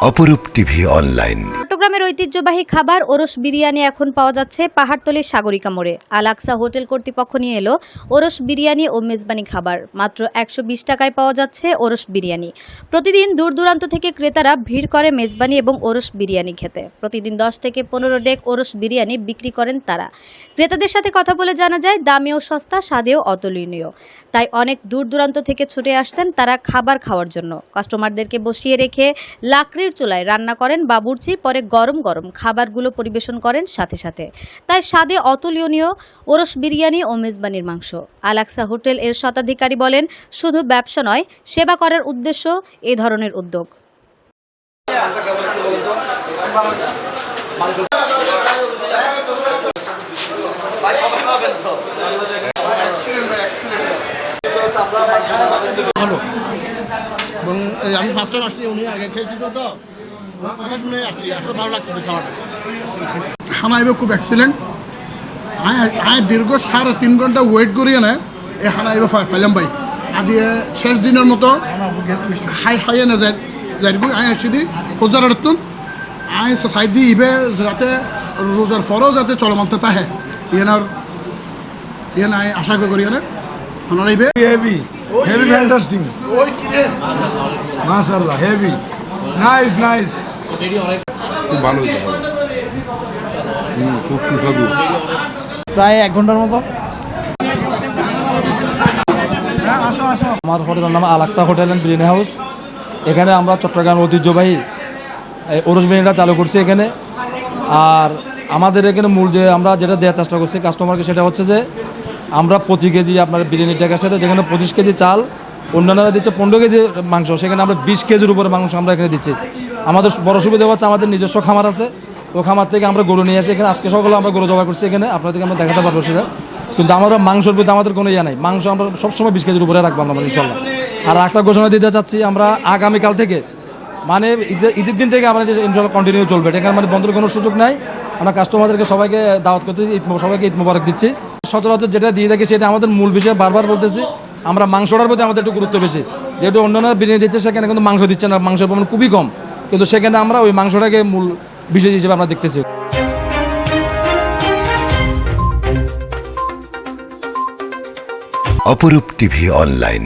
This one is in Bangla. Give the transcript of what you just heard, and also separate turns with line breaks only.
অপরূপ টিভি অনলাইন।
ঐতিহ্যবাহী খাবার, ওরস বিরিয়ানি এখন পাওয়া যাচ্ছে পাহাড়তলির সাগরিকা মোড়ে। আলাক্সা হোটেল কর্তৃপক্ষ নিয়ে এলো ওরস বিরিয়ানি ও মেজবানি খাবার। মাত্র একশো বিশ টাকায় পাওয়া যাচ্ছে ওরস বিরিয়ানি। প্রতিদিন দূর দূরান্ত থেকে ক্রেতারা ভিড় করে মেজবানি এবং ওরস বিরিয়ানি খেতে। প্রতিদিন দশ থেকে পনেরো ডেক ওরস বিরিয়ানি বিক্রি করেন তারা। ক্রেতাদের সাথে কথা বলে জানা যায় দামেও সস্তা, স্বাদেও অতুলনীয়। তাই অনেক দূর দূরান্ত থেকে ছুটে আসতেন তারা খাবার খাওয়ার জন্য। কাস্টমারদেরকে বসিয়ে রেখে লাকড়ির চুলায় রান্না করেন বাবুর্চি, পরে গরম গরম গরম খাবারগুলো পরিবেশন করেন সাথে সাথে। তাই স্বাদে অতুলনীয় ওরস বিরিয়ানি ও মেজবানির মাংস। আলাক্সা হোটেল এর শতাধিকারী বলেন, শুধু ব্যবসা নয়, সেবা করার উদ্দেশ্য এই ধরনের উদ্যোগ।
আমি ফার্স্ট টাইম আসছি, উনি আগে খেয়েছি তো। কথা শুনে আসছি আসলে ভালো লাগতেছে খাওয়াটা। খানা এবার খুব এক্সিলেন্ট আয় দীর্ঘ সাড়ে তিন ঘণ্টা ওয়েট করিয়ে নেয় এই খানা এবার ফাইলাম ভাই। আজি শেষ দিনের মতো হাই হাইয়ে না যায় যাইবো। আয় আসছি দি ফৌজার আড়তুন আয় সাইড দি ইবে যাতে রোজার ফরও যাতে চলমানতে তাহে। ইয়েনার ইয়ে নাই আশা করি না। ওনার ইবে
heavy, heavy. fantastic.
ওই কিরে?
Mashallah, heavy. Nice, nice.
খুব ভালো হুম, খুব সুস্বাদু।
প্রায় এক ঘণ্টার মতো। আমার হোটেলের নাম আলাক্সা হোটেল অ্যান্ড বিরিয়ানি হাউস। এখানে আমরা চট্টগ্রাম ঐতিহ্যবাহী এই ওরস বিরিয়ানিটা চালু করছি এখানে। আর আমাদের এখানে মূল যে আমরা যেটা দেওয়ার চেষ্টা করছি কাস্টমারকে সেটা হচ্ছে যে আমরা প্রতি কেজি আপনার বিরিয়ানি টাকার সাথে যেখানে পঁচিশ কেজি চাল অন্যান্যরা দিচ্ছে পনেরো কেজি মাংস সেখানে আমরা বিশ কেজির উপরে মাংস আমরা এখানে দিচ্ছি। আমাদের বড় সুবিধা হচ্ছে আমাদের নিজস্ব খামার আছে। ও খামার থেকে আমরা গরু নিয়ে আসি। এখানে আজকে সকালে আমরা গরু জবাই করছি এখানে। আপনাদেরকে আমরা দেখাতে পারব সেটা। কিন্তু আমরা মাংসর প্রতি আমাদের কোনো ইয়ে নাই। মাংস আমরা সবসময় বিশ কেজির উপরে রাখব আমরা, ইনশাল্লাহ। আর একটা ঘোষণা দিতে চাচ্ছি, আমরা আগামীকাল থেকে মানে ঈদের দিন থেকে আমাদের ইনশাল্লাহ কন্টিনিউ চলবে। এটা মানে বন্ধের কোনো সুযোগ নাই। আমরা কাস্টমারদেরকে সবাইকে দাওয়াত করতে সবাইকে ঈদ মোবারক দিচ্ছি। সচরাচর যেটা দিয়ে থাকি সেটা আমাদের মূল বিষয় বারবার বলতেছি, আমরা মাংসটার প্রতি আমাদের একটু গুরুত্ব বেশি। যেহেতু অন্যান্য বিরিয়ানি দিচ্ছে, সেখানে কিন্তু মাংস দিচ্ছে না। মাংসের পরিমাণ খুবই কম। কিন্তু সেখানে আমরা ওই মাংসটাকে মূল বিষয় হিসেবে আমরা দেখতেছি।
অপরূপ টিভি অনলাইন।